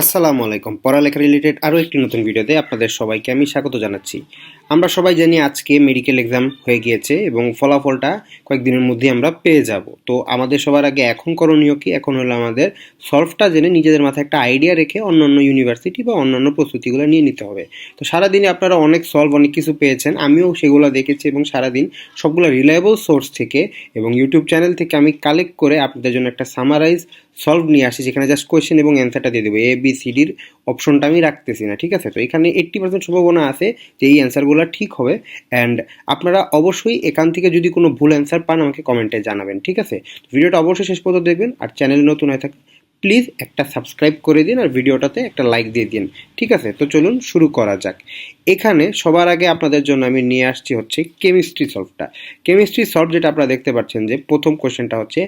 আসসালামু আলাইকুম। পড়ালেখা রিলেটেড আরও একটি নতুন ভিডিওতে আপনাদের সবাইকে আমি স্বাগত জানাচ্ছি। আমরা সবাই জানি আজকে মেডিকেল এক্সাম হয়ে গিয়েছে এবং ফলাফলটা কয়েকদিনের মধ্যে আমরা পেয়ে যাব। তো আমাদের সবার আগে এখন করণীয় কি? এখন হলো আমাদের সলভটা জেনে নিজেদের মাথায় একটা আইডিয়া রেখে অন্যান্য ইউনিভার্সিটি বা অন্যান্য প্রস্তুতিগুলো নিয়ে নিতে হবে। তো সারাদিনে আপনারা অনেক সলভ অনেক কিছু পেয়েছেন। আমিও সেগুলো দেখেছি এবং সারাদিন সবগুলো রিলায়েবল সোর্স থেকে এবং ইউটিউব চ্যানেল থেকে আমি কালেক্ট করে আপনাদের জন্য একটা সামারাইজ সলভ নিয়ে আসি, যেখানে জাস্ট কোয়েশ্চেন এবং অ্যান্সারটা দিয়ে দেবো। এ বি সি ডির অপশনটা আমি রাখতেছি না, ঠিক আছে? তো এখানে এইট্টি পার্সেন্ট সম্ভাবনা আছে যে এই অ্যান্সারগুলো ঠিক হবে অ্যান্ড আপনারা অবশ্যই এখান থেকে যদি কোনো ভুল অ্যান্সার পান, আমাকে কমেন্টে জানাবেন, ঠিক আছে? ভিডিওটা অবশ্যই শেষ পর্যন্ত দেখবেন আর চ্যানেল নতুন হয়ে থাকে প্লিজ একটা সাবস্ক্রাইব করে দিন আর ভিডিওটাতে একটা লাইক দিয়ে দিন, ঠিক আছে? তো চলুন শুরু করা যাক। এখানে সবার আগে আপনাদের জন্য আমি নিয়ে আসছি হচ্ছে কেমিস্ট্রি সলভটা কেমিস্ট্রি সলভ যেটা আপনারা দেখতে পাচ্ছেন যে প্রথম কোশ্চেনটা হচ্ছে,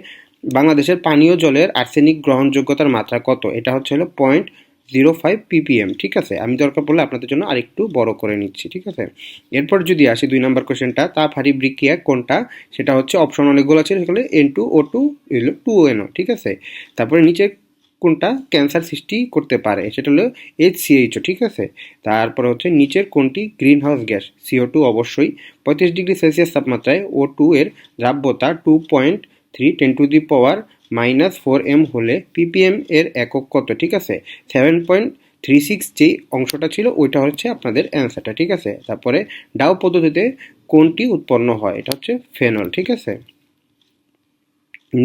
বাংলাদেশের পানীয় জলের আর্সেনিক গ্রহণযোগ্যতার মাত্রা কত? এটা হচ্ছে হলো পয়েন্ট জিরো ফাইভ পিপিএম ঠিক আছে? আমি দরকার পড়লে আপনাদের জন্য আরেকটু বড় করে নিচ্ছি, ঠিক আছে? এরপর যদি আসি দুই নম্বর কোশ্চেনটা তা ফারি ব্রিকিয়া কোনটা? সেটা হচ্ছে অপশন অনেকগুলো আছে, সেগুলো N two O two two NO ঠিক আছে? তারপরে নিচে কোনটা ক্যান্সার সৃষ্টি করতে পারে, সেটা হলো এইচ সিএইচও ঠিক আছে? তারপরে হচ্ছে নিচের কোনটি green house gas CO two অবশ্যই। পঁয়ত্রিশ ডিগ্রি সেলসিয়াস তাপমাত্রায় ও টু এর দ্রাব্যতা two point three ten to the power minus four M হলে পিপিএম এর একক কত, ঠিক আছে? সেভেন পয়েন্ট থ্রি সিক্স যে অংশটা ছিল, ওইটা হচ্ছে আপনাদের অ্যান্সারটা ঠিক আছে? তারপরে ডাউ পদ্ধতিতে কোনটি উৎপন্ন হয়, এটা হচ্ছে ফেনল ঠিক আছে?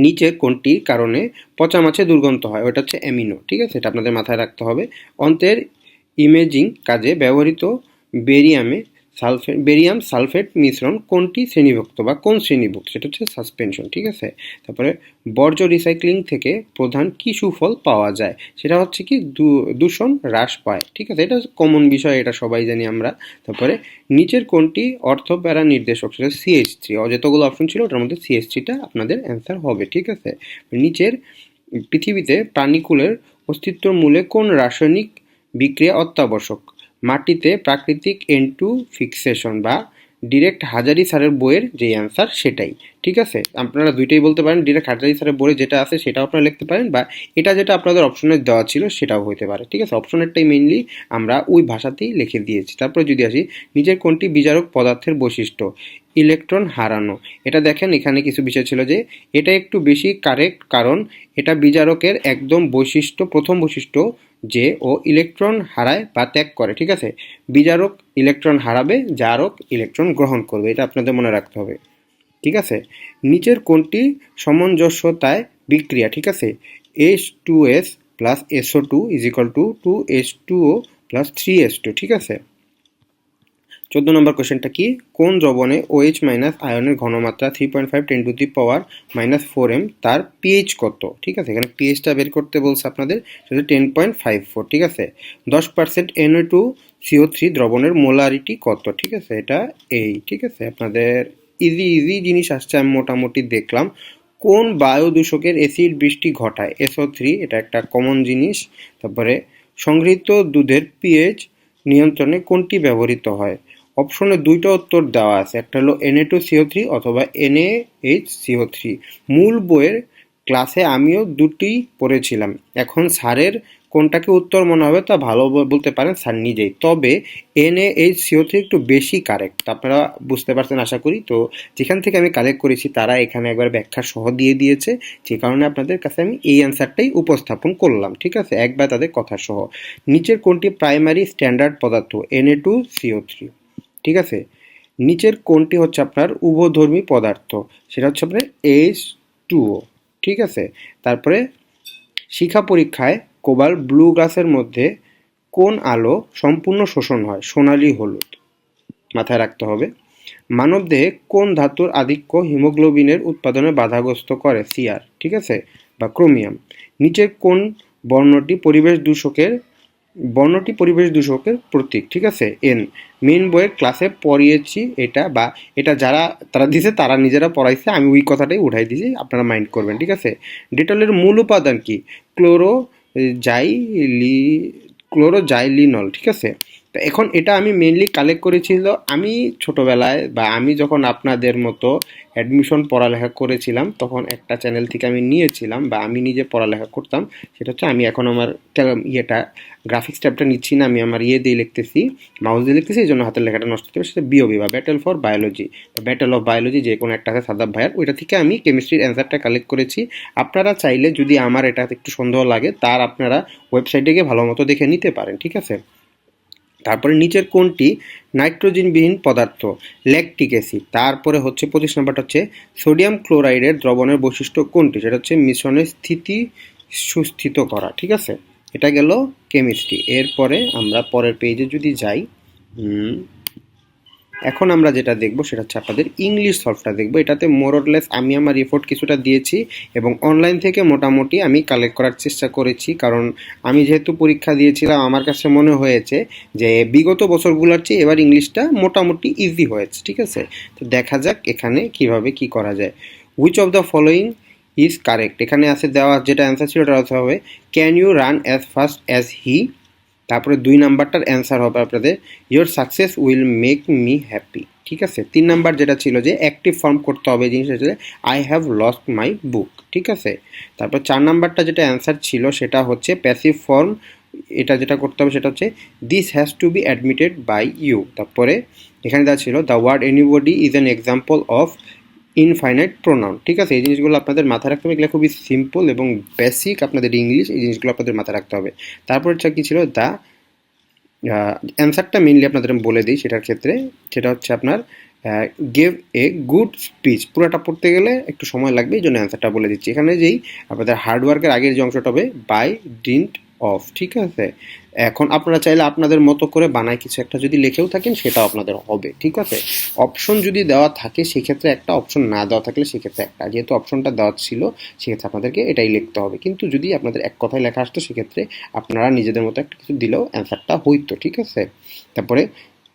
নিচে কোনটির কারণে পচা মাছে দুর্গন্ধ হয় ওটা হচ্ছে অ্যামিনো ঠিক আছে? এটা আপনাদের মাথায় রাখতে হবে। অন্তের ইমেজিং কাজে ব্যবহৃত বেরিয়ামে সালফেট বেরিয়াম, সালফেট, মিশ্রণ কোনটি শ্রেণীভুক্ত বা কোন শ্রেণীভুক্ত? সেটা হচ্ছে সাসপেনশন, ঠিক আছে? তারপরে বর্জ্য রিসাইক্লিং থেকে প্রধান কি সুফল পাওয়া যায়? সেটা হচ্ছে কি দূষণ হ্রাস পায়, ঠিক আছে? এটা কমন বিষয়, এটা সবাই জানি আমরা। তারপরে নিচের কোনটি অর্থ প্যারা নির্দেশক? সেটা সিএইচ থ্রি যতগুলো অপশন ছিল, ওটার মধ্যে সিএইচ থ্রিটা আপনাদের অ্যান্সার হবে, ঠিক আছে? নিচের পৃথিবীতে প্রাণীকুলের অস্তিত্বর মূলে কোন রাসায়নিক বিক্রিয়া অত্যাবশ্যক? মাটিতে প্রাকৃতিক এন টু ফিক্সেশন বা ডিরেক্ট হাজারি স্যারের বইয়ের যে অ্যান্সার সেটাই। ঠিক আছে? আপনারা দুইটাই বলতে পারেন ডিরেক্ট হাজারি স্যারের বইয়ে যেটা আছে সেটাও আপনারা লিখতে পারেন বা এটা যেটা আপনাদের অপশনে দেওয়া ছিল সেটাও হতে পারে। ঠিক আছে? অপশনেরটাই মেইনলি আমরা ওই ভাষাতেই লিখে দিয়েছি। তারপরে যদি আসি, নিজের কোনটি বিজারক পদার্থের বৈশিষ্ট্য? ইলেকট্রন হারানো। এটা দেখেন, এখানে কিছু বিষয় ছিল যে এটা একটু বেশি কারেক্ট কারণ এটা বিজারকের একদম বৈশিষ্ট্য, প্রথম বৈশিষ্ট্য যে ও ইলেকট্রন হারায় বা ত্যাগ করে, ঠিক আছে? বিজারক ইলেকট্রন হারাবে, জারক ইলেকট্রন গ্রহণ করবে, এটা আপনাদের মনে রাখতে হবে, ঠিক আছে? নিচের কোনটি সামঞ্জস্যতায় বিক্রিয়া, ঠিক আছে? S two S plus SO two is two two S two O plus three S two ঠিক আছে? চোদ্দ নম্বর কোয়েশ্চেনটা কি? কোন দ্রবণে ওএইচ মাইনাস আয়নের ঘনমাত্রা three point five ten to the power minus four M তার পিএইচ কত? ঠিক আছে, এখানে পিএইচটা বের করতে বলছে আপনাদের, সেটা টেন পয়েন্ট ফাইভ ফোর ঠিক আছে? দশ percent NO two CO three দ্রবণের মোলারিটি কত? ঠিক আছে, এটা এই, ঠিক আছে? আপনাদের ইজি ইজি জিনিস আসছে, আমি মোটামুটি দেখলাম। কোন বায়ু দূষকের অ্যাসিড বৃষ্টি ঘটায়? এসও থ্রি এটা একটা কমন জিনিস। তারপরে, সংগৃহীত দুধের পিএইচ নিয়ন্ত্রণে কোনটি ব্যবহৃত হয়? অপশনে দুইটা উত্তর দেওয়া আছে। একটা হলো এনএ টু সিও থ্রি অথবা এনএ এইচ সিও থ্রি মূল বইয়ের ক্লাসে আমিও দুটি পড়েছিলাম। এখন স্যারের কোনটাকে উত্তর মনে হবে তা ভালো বলতে পারেন স্যার নিজেই। তবে N A H CO three একটু বেশি কারেক্ট আপনারা বুঝতে পারছেন আশা করি। তো যেখান থেকে আমি কালেক্ট করেছি তারা এখানে একবার ব্যাখ্যা সহ দিয়ে দিয়েছে। যে কারণে আপনাদের কাছে আমি এই অ্যান্সারটাই উপস্থাপন করলাম, ঠিক আছে? একবার তাদের কথা সহ। নিচের কোনটি প্রাইমারি স্ট্যান্ডার্ড পদার্থ? N A two CO three ঠিক আছে? নিচের কোনটি হচ্ছে আপনার উভধর্মী পদার্থ। সেটা হচ্ছে আপনার এইচ টুও ঠিক আছে? তারপরে শিখা পরীক্ষায় কোবাল ব্লু গ্লাসের মধ্যে কোন আলো সম্পূর্ণ শোষণ হয়? সোনালি, হলুদ। মাথায় রাখতে হবে। মানবদেহে কোন ধাতুর আধিক্য হিমোগ্লোবিনের উৎপাদনে বাধাগ্রস্ত করে? সিআর, ঠিক আছে? বা ক্রোমিয়াম। নিচের কোন বর্ণটি পরিবেশ দূষকের বর্ণটি পরিবেশ দূষকের প্রতীক, ঠিক আছে? এন মেন বইয়ের ক্লাসে পড়িয়েছি এটা বা এটা যারা, তারা দিছে, তারা নিজেরা পড়াইছে, আমি ওই কথাটাই উঠাই দিয়েছি আপনারা মাইন্ড করবেন, ঠিক আছে? ডেটলের মূল উপাদান কি? ক্লোরো জাইলি ক্লোরোজাইলিনল ঠিক আছে? তো এখন এটা আমি মেনলি কালেক্ট করেছিল আমি ছোটবেলায় বা আমি যখন আপনাদের মতো অ্যাডমিশন পড়ালেখা করেছিলাম, তখন একটা চ্যানেল থেকে আমি নিয়েছিলাম বা আমি নিজে পড়ালেখা করতাম, সেটা হচ্ছে আমি এখন আমার ইয়েটা গ্রাফিক্স ট্যাবটা নিচ্ছি না, আমি আমার ইয়ে দিয়ে লিখতেছি মাউস দিয়ে লিখতেছি এই জন্য হাতের লেখাটা নষ্ট হবে সেটা বিওবি বা ব্যাটেল ফর বায়োলজি বা ব্যাটেল অফ বায়োলজি যে কোনো একটা আছে সাদাব ভাইয়ার, ওইটা থেকে আমি কেমিস্ট্রির অ্যান্সারটা কালেক্ট করেছি। আপনারা চাইলে যদি আমার এটা একটু সন্দেহ লাগে, তার আপনারা ওয়েবসাইটে গিয়ে ভালো মতো দেখে নিতে পারেন, ঠিক আছে? তারপরে নিচের কোনটি? নাইট্রোজেনবিহীন পদার্থ, ল্যাকটিক অ্যাসিড। তারপরে হচ্ছে পঁচিশ নম্বরটা হচ্ছে সোডিয়াম ক্লোরাইডের দ্রবণের বৈশিষ্ট্য কোনটি? সেটা হচ্ছে মিশ্রণের স্থিতি সুস্থিত করা, ঠিক আছে? এটা গেল কেমিস্ট্রি। এরপরে আমরা পরের পেজে যদি যাই এখন আমরা যেটা দেখব সেটা হচ্ছে আপনাদের ইংলিশ সলভটা দেখব। এটাতে মোরলেস আমি আমার এফোর্ট কিছুটা দিয়েছি এবং অনলাইন থেকে মোটামুটি আমি কালেক্ট করার চেষ্টা করেছি। কারণ আমি যেহেতু পরীক্ষা দিয়েছিলাম, আমার কাছে মনে হয়েছে যে বিগত বছরগুলোর চেয়ে এবার ইংলিশটা মোটামুটি ইজি হয়েছে, ঠিক আছে? তো দেখা যাক এখানে কীভাবে কি করা যায়। Which of the following is correct এখানে আছে দেওয়া যেটা অ্যান্সার ছিল ওটা হবে can you run as fast as he তারপরে দুই নাম্বারটার অ্যান্সার হবে আপনাদের your success will make me happy ঠিক আছে? তিন নাম্বার যেটা ছিল যে অ্যাক্টিভ ফর্ম করতে হবে জিনিসটা হচ্ছে I have lost my book ঠিক আছে? তারপর চার নাম্বারটা যেটা অ্যান্সার ছিল সেটা হচ্ছে প্যাসিভ ফর্ম এটা যেটা করতে হবে সেটা হচ্ছে this has to be admitted by you তারপরে এখানে যা ছিল the word anybody is an example of infinite pronoun ঠিক আছে? এই জিনিসগুলো আপনাদের মাথায় রাখতে হবে। এগুলো খুবই সিম্পল এবং বেসিক আপনাদের ইংলিশ এই জিনিসগুলো আপনাদের মাথায় রাখতে হবে। তারপর হচ্ছে কী ছিল? দ্য অ্যান্সারটা মেনলি আপনাদের আমি বলে দিই সেটার ক্ষেত্রে। সেটা হচ্ছে আপনার গেভ এ গুড স্পিচ পুরোটা পড়তে গেলে একটু সময় লাগবে, এই জন্য অ্যান্সারটা বলে দিচ্ছি। এখানে যেই আপনাদের হার্ডওয়ার্কের আগের যে অংশটা হবে বাই ডিন্ট অফ ঠিক আছে? এখন আপনারা চাইলে আপনাদের মতো করে বানায় কিছু একটা যদি লিখেও থাকেন, সেটাও আপনাদের হবে, ঠিক আছে? অপশন যদি দেওয়া থাকে, সেক্ষেত্রে একটা অপশন না দেওয়া থাকলে সেক্ষেত্রে একটা। যেহেতু অপশনটা দেওয়া ছিল, সেক্ষেত্রে আপনাদেরকে এটাই লিখতে হবে। কিন্তু যদি আপনাদের এক কথায় লেখা আসতো, সেক্ষেত্রে আপনারা নিজেদের মতো একটা কিছু দিলেও অ্যান্সারটা হইতো, ঠিক আছে? তারপরে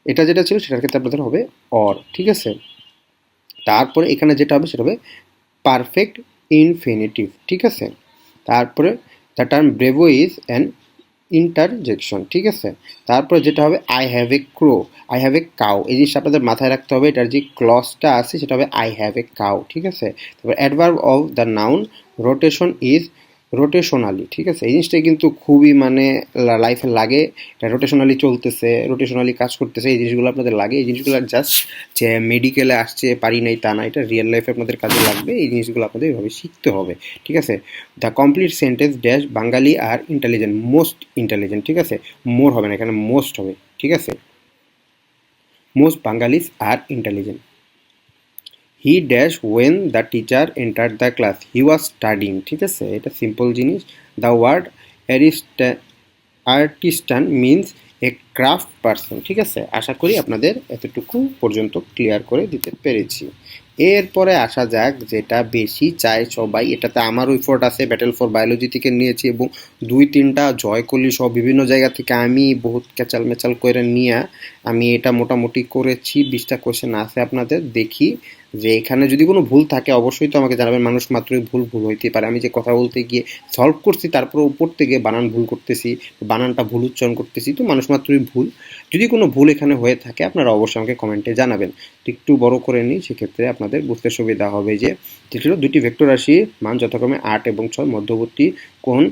এটা যেটা ছিল, সেটার ক্ষেত্রে আপনাদের হবে অর ঠিক আছে? তারপরে এখানে যেটা হবে, সেটা হবে পারফেক্ট ইনফিনিটিভ ঠিক আছে? তারপরে the term bravo is an interjection ঠিক আছে? তারপর যেটা হবে I have a crow I have a cow এই জিনিসটা আপনাদের মাথায় রাখতে হবে, এটার যে ক্লসটা আছে, সেটা হবে আই হ্যাভ এ কাউ ঠিক আছে? তারপর adverb of the noun rotation is rotationally ঠিক আছে? এই জিনিসটা কিন্তু খুবই মানে লাইফে লাগে। এটা রোটেশনালি চলতেছে রোটেশনালি কাজ করতেছে, এই জিনিসগুলো আপনাদের লাগে। এই জিনিসগুলো জাস্ট যে মেডিকেলে আসছে, পারি নাই, তা না, এটা রিয়েল লাইফে আপনাদের কাজে লাগবে। এই জিনিসগুলো আপনাদের এভাবে শিখতে হবে, ঠিক আছে? The complete sentence dash Bengali are intelligent most intelligent ঠিক আছে? মোর হবে না, এখানে মোস্ট হবে, ঠিক আছে? Most Bengalis are intelligent he dash when the teacher enter the class he was studying ঠিক আছে? এটা সিম্পল জিনিস। The word artisan means a craft person ঠিক আছে? আশা করি আপনাদের এতটুকু পর্যন্ত ক্লিয়ার করে দিতে পেরেছি। এরপরে আসা যাক, যেটা বেশি চায় সবাই। এটাতে আমার ইফোর্ট আছে ব্যাটেল ফর বায়োলজি থেকে নিয়েছি এবং দুই তিনটা জয় জয়কলি সব বিভিন্ন জায়গা থেকে আমি বহুত ক্যাচাল মেচাল করে নিয়ে আমি এটা মোটামুটি করেছি, বিশটা কোশ্চেন আছে আপনাদের, দেখি যে এখানে যদি কোনো ভুল থাকে, অবশ্যই তো আমাকে জানাবেন। মানুষ মাত্রই ভুল ভুল হইতে পারে। আমি যে কথা বলতে গিয়ে সলভ করছি, তারপরে উপর থেকে বানান ভুল করতেছি, বানানটা ভুল উচ্চারণ করতেছি, তো মানুষ মাত্রই ভুল। যদি কোনো ভুল এখানে হয়ে থাকে, আপনারা অবশ্যই আমাকে কমেন্টে জানাবেন। একটু বড় করে নিই, সেক্ষেত্রে আপনাদের বুঝতে সুবিধা হবে যে হলো দুটি ভেক্টর রাশির মান যথাক্রমে আট এবং ছয়, মধ্যবর্তী কোণ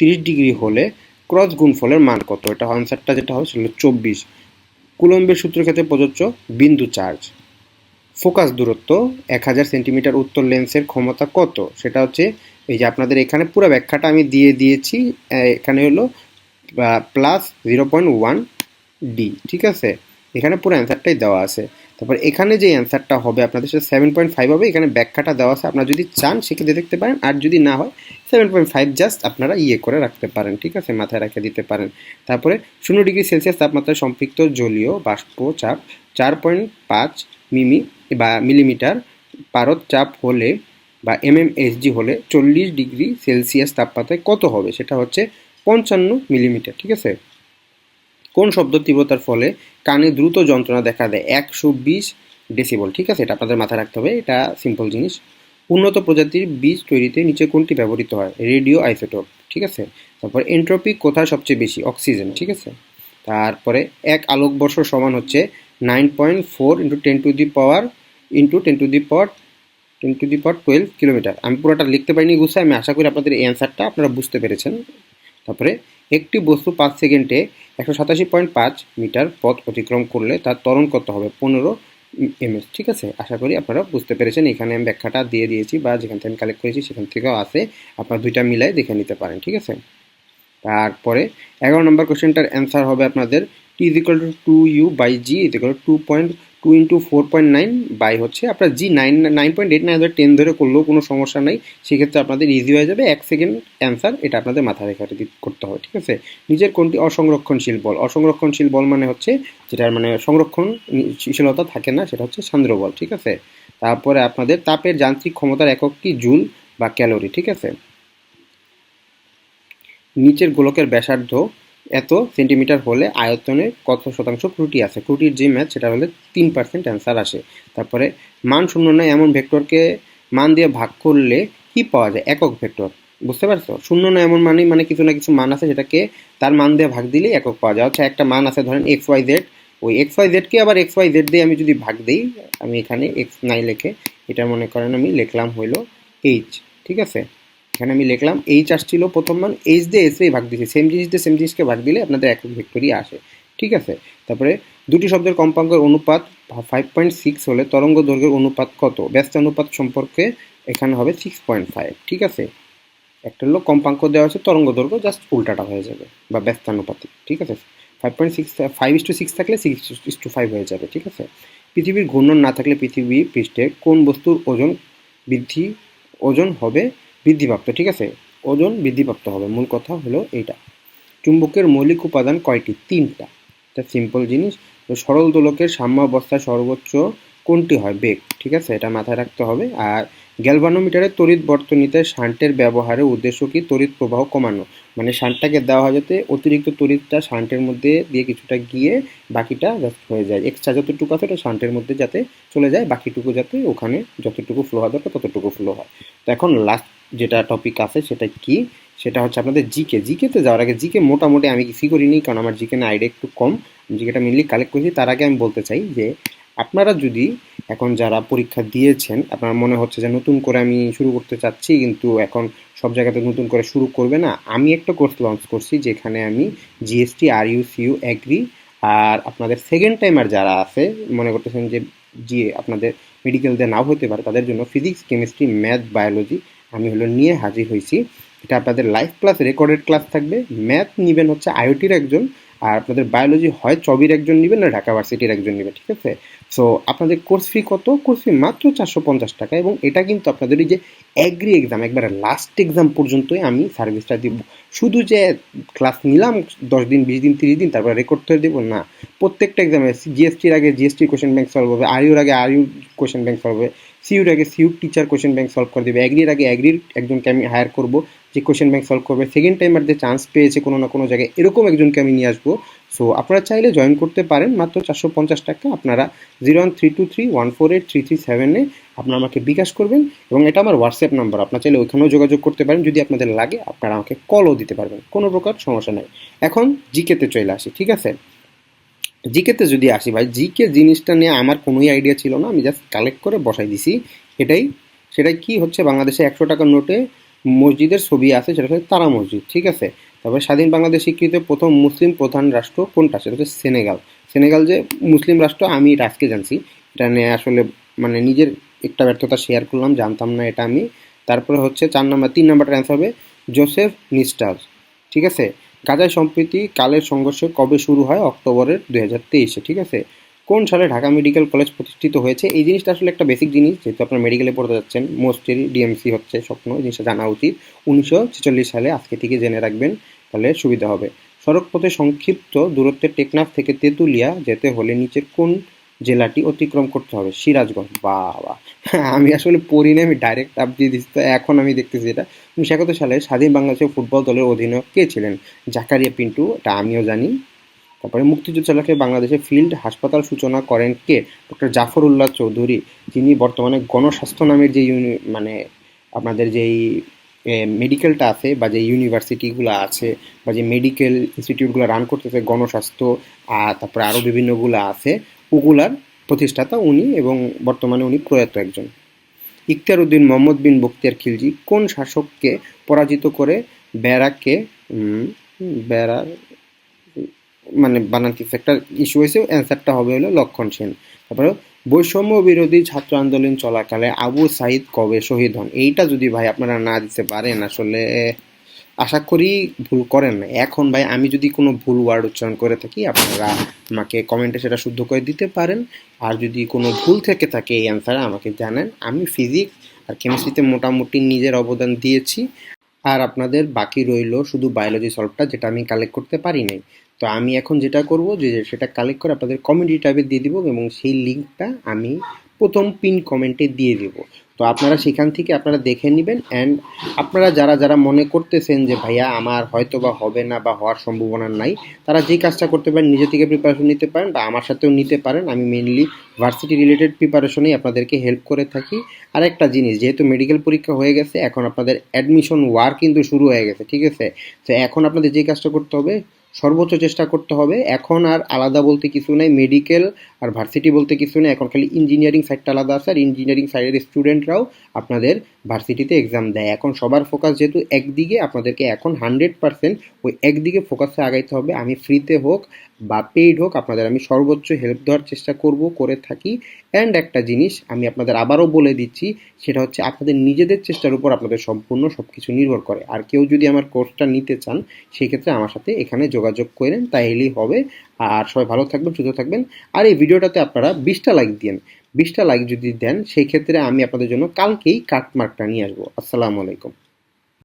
তিরিশ ডিগ্রি হলে ক্রস গুণফলের মান কত? এটা আনসারটা যেটা হবে সেটা হলো চব্বিশ। কুলম্বের সূত্রের ক্ষেত্রে প্রযোজ্য বিন্দু চার্জ। ফোকাস দূরত্ব এক হাজার সেন্টিমিটার উত্তর লেন্সের ক্ষমতা কত? সেটা হচ্ছে এই যে আপনাদের এখানে পুরো ব্যাখ্যাটা আমি দিয়ে দিয়েছি, এখানে হলো plus zero point one D ঠিক আছে? এখানে পুরো অ্যান্সারটাই দেওয়া আছে। তারপর এখানে যে অ্যান্সারটা হবে, আপনাদের সেটা সেভেন পয়েন্ট ফাইভ হবে, এখানে ব্যাখ্যাটা দেওয়া আছে। আপনারা যদি চান, সেক্ষেত্রে দেখতে পারেন, আর যদি না হয় সেভেন পয়েন্ট ফাইভ জাস্ট আপনারা ইয়ে করে রাখতে পারেন, ঠিক আছে? মাথায় রেখে দিতে পারেন। তারপরে শূন্য ডিগ্রি সেলসিয়াস তাপমাত্রায় সম্পৃক্ত জলীয় বাষ্প চাপ চার পয়েন্ট পাঁচ মিমি বা মিলিমিটার পারদ চাপ হলে বা এম এমএমএসজি হলে চল্লিশ ডিগ্রি সেলসিয়াস তাপমাত্রায় কত হবে? সেটা হচ্ছে পঞ্চান্ন মিলিমিটার, ঠিক আছে? কোন শব্দ তীব্রতার ফলে কানে দ্রুত যন্ত্রণা দেখা দেয়? একশো বিশ ডেসিবল ঠিক আছে? এটা আপনাদের মাথায় রাখতে হবে। এটা সিম্পল জিনিস। উন্নত প্রজাতির বীজ তৈরিতে নিচে কোনটি ব্যবহৃত হয়? রেডিও আইসোটোপ, ঠিক আছে? তারপর এন্ট্রপি কোথায় সবচেয়ে বেশি? অক্সিজেন, ঠিক আছে? তারপরে এক আলোকবর্ষ সমান হচ্ছে nine point four into ten to the power into ten to the power ten to the power twelve kilometre আমি পুরোটা লিখতে পারিনি গুছে আমি আশা করি আপনাদের এই অ্যান্সারটা আপনারা বুঝতে পেরেছেন। তারপরে একটি বস্তু পাঁচ সেকেন্ডে একশো সাতাশি পয়েন্ট পাঁচ মিটার পথ অতিক্রম করলে তার ত্বরণ করতে হবে? পনেরো এমএস, ঠিক আছে? আশা করি আপনারা বুঝতে পেরেছেন। এখানে আমি ব্যাখ্যাটা দিয়ে দিয়েছি বা যেখান থেকে আমি কালেক্ট করেছি সেখান থেকেও আসে আপনারা দুইটা মিলাই দেখে নিতে পারেন, ঠিক আছে? তারপরে এগারো নম্বর কোশ্চেনটার অ্যান্সার হবে আপনাদের T is equal to two U by G is equal to point two into four point nine by হচ্ছে আপনার G nine nine point eight nine ten ধরে করলেও কোনো সমস্যা নেই। সেক্ষেত্রে আপনাদের ইজি হয়ে যাবে। এক সেকেন্ড অ্যান্সার এটা আপনাদের মাথা রেখে করতে হবে, ঠিক আছে? নিজের কোনটি অসংরক্ষণশীল বল? অসংরক্ষণশীল বল মানে হচ্ছে যেটার মানে সংরক্ষণশীলতা থাকে না, সেটা হচ্ছে সান্দ্র বল, ঠিক আছে? তারপরে আপনাদের তাপের যান্ত্রিক ক্ষমতার একক কি? জুল বা ক্যালোরি, ঠিক আছে? নিচের গোলকের ব্যাসার্ধ এত সেন্টিমিটার হলে আয়তনে কত শতাংশ ত্রুটি আছে? ত্রুটির যে ম্যাথ সেটা হলে তিন পার্সেন্ট অ্যান্সার আসে। তারপরে, মান শূন্য নয় এমন ভেক্টরকে মান দিয়ে ভাগ করলে কি পাওয়া যায়? একক ভেক্টর বুঝতে পারছ? শূন্য নয় এমন মানেই মানে কিছু না কিছু মান আছে সেটাকে তার মান দিয়ে ভাগ দিলেই একক পাওয়া যায়। হচ্ছে একটা মান আছে, ধরেন এক্স ওয়াই জেড ওই এক্স ওয়াই জেডকে আবার এক্স ওয়াই জেড দিয়ে আমি যদি ভাগ দিই, আমি এখানে এক্স নাই লেখে, এটা মনে করেন আমি লিখলাম হইল এইচ ঠিক আছে? এখানে আমি লিখলাম এইচ আসছিল প্রথম মান এইচ দিয়ে এসেই ভাগ দিয়েছি। সেম জিনিস দিয়ে সেম জিনিসকে ভাগ দিলে আপনাদের একক ভেক্টরই আসে। ঠিক আছে? তারপরে দুটি শব্দের কম্পাঙ্কের অনুপাত ফাইভ পয়েন্ট সিক্স হলে তরঙ্গ দৈর্ঘ্যের অনুপাত কত? ব্যস্ত অনুপাত সম্পর্কে এখানে হবে সিক্স পয়েন্ট ফাইভ ঠিক আছে? একটা হলো কম্পাঙ্ক দেওয়া আছে তরঙ্গ দৈর্ঘ্য জাস্ট উল্টাটা হয়ে যাবে, বা ব্যস্তানুপাতিক ঠিক আছে? Five point six five is to six থাকলে সিক্স ইস টু ফাইভ হয়ে যাবে। ঠিক আছে? পৃথিবীর ঘূর্ণন না থাকলে পৃথিবী পৃষ্ঠে কোন বস্তুর ওজন বৃদ্ধি, ওজন হবে বৃদ্ধিপ্রাপ্ত ঠিক আছে? ওজন বৃদ্ধিপ্রাপ্ত হবে। মূল কথা হলো এইটা। চুম্বকের মৌলিক উপাদান কয়টি? তিনটা। এটা সিম্পল জিনিস। তো সরল দোলকের সাম্যাবস্থায় সর্বোচ্চ কোনটি হয়? বেগ, ঠিক আছে? এটা মাথায় রাখতে হবে। আর গ্যালভানোমিটারের তড়িৎ বর্তনীতে শান্টের ব্যবহারের উদ্দেশ্য কি? তড়িৎ প্রবাহ কমানো। মানে শান্টটাকে দেওয়া হয় যাতে অতিরিক্ত তড়িৎটা শান্টের মধ্যে দিয়ে কিছুটা গিয়ে বাকিটা হয়ে যায়। এক্সট্রা যতটুকু আছে ওটা শান্টের মধ্যে যাতে চলে যায়, বাকিটুকু যাতে ওখানে যতটুকু ফ্লো হয়, দরকার ততটুকু ফ্লো হয়। তো এখন লাস্ট যেটা টপিক আছে সেটা কি? সেটা হচ্ছে আপনাদের জিকে জিকেতে যাওয়ার আগে জিকে মোটামুটি আমি কিছুই করিনি, কারণ আমার জিকে না আইডিয়া একটু কম। জিকেটা মেনলি কালেক্ট করেছি, তার আগে আমি বলতে চাই যে আপনারা যদি এখন যারা পরীক্ষা দিয়েছেন, আপনার মনে হচ্ছে যে নতুন করে আমি শুরু করতে চাচ্ছি, কিন্তু এখন সব জায়গাতে নতুন করে শুরু করবে না, আমি একটা কোর্স লঞ্চ করছি যেখানে আমি GST R U CU agri আর আপনাদের সেকেন্ড টাইমার যারা আছে, মনে করতেছেন যে জি, আপনাদের মেডিকেল দিয়ে নাও হতে পারে, তাদের জন্য ফিজিক্স কেমিস্ট্রি ম্যাথ বায়োলজি আমি হলো নিয়ে হাজির হয়েছি। এটা আপনাদের লাইভ ক্লাস রেকর্ডেড ক্লাস থাকবে। ম্যাথ নেবেন হচ্ছে আইওটির একজন, আর আপনাদের বায়োলজি হয় চবির একজন নেবেন না ঢাকা ভার্সিটির একজন নেবেন, ঠিক আছে? সো আপনাদের কোর্স ফি কত? কোর্স ফি মাত্র চারশো পঞ্চাশ টাকা, এবং এটা কিন্তু আপনাদের এই যে অ্যাগ্রি এক্সাম একবারে লাস্ট এক্সাম পর্যন্তই আমি সার্ভিসটা দিব। শুধু যে ক্লাস নিলাম, দশ দিন, বিশ দিন, তিরিশ দিন, তারপরে রেকর্ড করে দেবো, না। প্রত্যেকটা এক্সামে জিএসটির আগে জিএসটি কোয়েশ্চেন ব্যাংক সলভ হবে আইউর আগে আইউ কোয়েশ্চেন ব্যাংক সলভ হবে। সিউর আগে sure teacher question bank solve করে দেবে। অ্যাগ্রির আগে অ্যাগ্রির একজনকে আমি হায়ার করব, যে কোয়েশ্চেন ব্যাংক সলভ করবে। সেকেন্ড টাইম আর যে চান্স পেয়েছে কোনো না কোনো জায়গায়, এরকম একজনকে আমি নিয়ে আসব। সো আপনারা চাইলে জয়েন করতে পারেন। মাত্র চারশো পঞ্চাশ টাকা। আপনারা zero one three two three one four eight three three সেভেনে আপনারা আমাকে বিকাশ করবেন এবং এটা আমার হোয়াটসঅ্যাপ নাম্বার আপনারা চাইলে ওইখানেও যোগাযোগ করতে পারেন। যদি আপনাদের লাগে, আপনারা আমাকে কলও দিতে পারবেন। কোনো প্রকার সমস্যা নেই। এখন জিকেতে চলে আসি, ঠিক আছে? জিকেতে যদি আসি ভাই জিকে জিনিসটা নিয়ে আমার কোনোই আইডিয়া ছিল না। আমি জাস্ট কালেক্ট করে বসাই দিছি। এটাই, সেটাই কি হচ্ছে বাংলাদেশে একশো টাকার নোটে মসজিদের ছবি আছে, সেটা হচ্ছে তারা মসজিদ, ঠিক আছে? তারপরে স্বাধীন বাংলাদেশ স্বীকৃত প্রথম মুসলিম প্রধান রাষ্ট্র কোনটা? সেটা হচ্ছে সেনেগাল। সেনেগাল যে মুসলিম রাষ্ট্র, আমি এটা আজকে জানছি। এটা নিয়ে আসলে মানে নিজের একটা ব্যর্থতা শেয়ার করলাম, জানতাম না এটা আমি। তারপরে হচ্ছে চার নাম্বার, তিন নাম্বারটা অ্যান্সার হবে, জোসেফ নিস্টার, ঠিক আছে? গাজায় সম্প্রীতি, কালের সংঘর্ষ কবে শুরু হয়? অক্টোবরের দু হাজার তেইশে, ঠিক আছে? কোন সালে ঢাকা মেডিকেল কলেজ প্রতিষ্ঠিত হয়েছে? এই জিনিসটা আসলে একটা বেসিক জিনিস, যেহেতু আপনার মেডিকেলে পড়তে যাচ্ছেন মোস্টেরই ডিএমসি হচ্ছে স্বপ্ন, এই জিনিসটা জানা উচিত। উনিশশো ছেচল্লিশ সালে আজকে থেকে জেনে রাখবেন, তাহলে সুবিধা হবে। সড়কপথে সংক্ষিপ্ত দূরত্বের টেকনাফ থেকে তেঁতুলিয়া যেতে হলে নিচের কোন জেলাটি অতিক্রম করতে হবে। সিরাজগঞ্জ। বাবা। আমি আসলে পড়ি না আমি ডাইরেক্ট আপ দিয়ে দিচ্ছি এখন আমি দেখতেছি এটা। উনিশশো একাত্তর সালে স্বাধীন বাংলাদেশের ফুটবল দলের অধিনায়ক কে ছিলেন? জাকারিয়া পিন্টু, এটা আমিও জানি। তারপরে মুক্তিযুদ্ধ চালাকে বাংলাদেশে ফিল্ড হাসপাতাল সূচনা করেন কে? ডক্টর জাফর উল্লাহ চৌধুরী। যিনি বর্তমানে গণস্বাস্থ্য নামের যে ইউনি মানে আপনাদের যেই মেডিকেলটা আছে বা যে ইউনিভার্সিটিগুলো আছে বা যে মেডিকেল ইনস্টিটিউটগুলো রান করতেছে গণস্বাস্থ্য আর তারপরে আরও বিভিন্নগুলো আছে ওগুলার প্রতিষ্ঠাতা উনি এবং বর্তমানে উনি প্রয়াত একজন। ইখতিয়ার উদ্দিন মোহাম্মদ বিন বখতিয়ার খিলজি কোন শাসককে পরাজিত করে ব্যারাককে উম, ব্যারা মানে বানান কিছু একটা ইস্যু হয়েছে অ্যান্সারটা হবে হলো লক্ষণ সেন। তারপরে বৈষম্য বিরোধী ছাত্র আন্দোলন চলাকালে আবু সাইদ কবে শহীদ হন? এইটা যদি ভাই আপনারা না দিতে পারেন আসলে আশা করি ভুল করেন না এখন ভাই, আমি যদি কোনো ভুল ওয়ার্ড উচ্চারণ করে থাকি, আপনারা আমাকে কমেন্টে সেটা শুদ্ধ করে দিতে পারেন। আর যদি কোনো ভুল থেকে থাকে এই অ্যান্সার আমাকে জানেন। আমি ফিজিক্স আর কেমিস্ট্রিতে মোটামুটি নিজের অবদান দিয়েছি। আর আপনাদের বাকি রইল শুধু বায়োলজি সলভটা যেটা আমি কালেক্ট করতে পারি নাই। তো আমি এখন যেটা করব, যে সেটা কালেক্ট করে আপনাদের কমেন্টি ট্যাবে দিয়ে দিব এবং সেই লিঙ্কটা আমি প্রথম পিন কমেন্টে দিয়ে দিব। তো আপনারা সেখান থেকে আপনারা দেখে নেবেন অ্যান্ড আপনারা যারা যারা মনে করতেছেন যে ভাইয়া আমার হয়তো বা হবে না বা হওয়ার সম্ভাবনা নাই, তারা যেই কাজটা করতে পারেন, নিজে থেকে প্রিপারেশন নিতে পারেন বা আমার সাথেও নিতে পারেন। আমি মেনলি ভার্সিটি রিলেটেড প্রিপারেশনেই আপনাদেরকে হেল্প করে থাকি। আর একটা জিনিস, যেহেতু মেডিকেল পরীক্ষা হয়ে গেছে, এখন আপনাদের অ্যাডমিশন ওয়ার কিন্তু শুরু হয়ে গেছে, ঠিক আছে? তো এখন আপনাদের যে কাজটা করতে হবে, সর্বোচ্চ চেষ্টা করতে হবে। এখন আর আলাদা বলতে কিছু নাই মেডিকেল আর ভার্সিটি বলতে কিছু নেই, এখন খালি ইঞ্জিনিয়ারিং সাইডটা আলাদা আছে, আর ইঞ্জিনিয়ারিং সাইডের স্টুডেন্টরাও আপনাদের ভার্সিটিতে এক্সাম দেয়। এখন সবার ফোকাস যেহেতু একদিকে, আপনাদেরকে এখন হান্ড্রেড পার্সেন্ট ওই একদিকে ফোকাসে আগাইতে হবে। আমি ফ্রিতে হোক বা পেইড হোক, আপনাদের আমি সর্বোচ্চ হেল্প দেওয়ার চেষ্টা করব, করে থাকি। অ্যান্ড একটা জিনিস আমি আপনাদের আবারও বলে দিচ্ছি, সেটা হচ্ছে আপনাদের নিজেদের চেষ্টার উপর আপনাদের সম্পূর্ণ সব কিছু নির্ভর করে। আর কেউ যদি আমার কোর্সটা নিতে চান সেক্ষেত্রে আমার সাথে এখানে যোগাযোগ করেন, তাইলেই হবে। আর সবাই ভালো থাকবেন, সুস্থ থাকবেন। আর এই ভিডিওটাতে আপনারা বিশটা লাইক দিন বিশটা লাইক যদি দেন, সেই ক্ষেত্রে আমি আপনাদের জন্য কালকেই কাটমার্কটা নিয়ে আসব। আসসালামু আলাইকুম।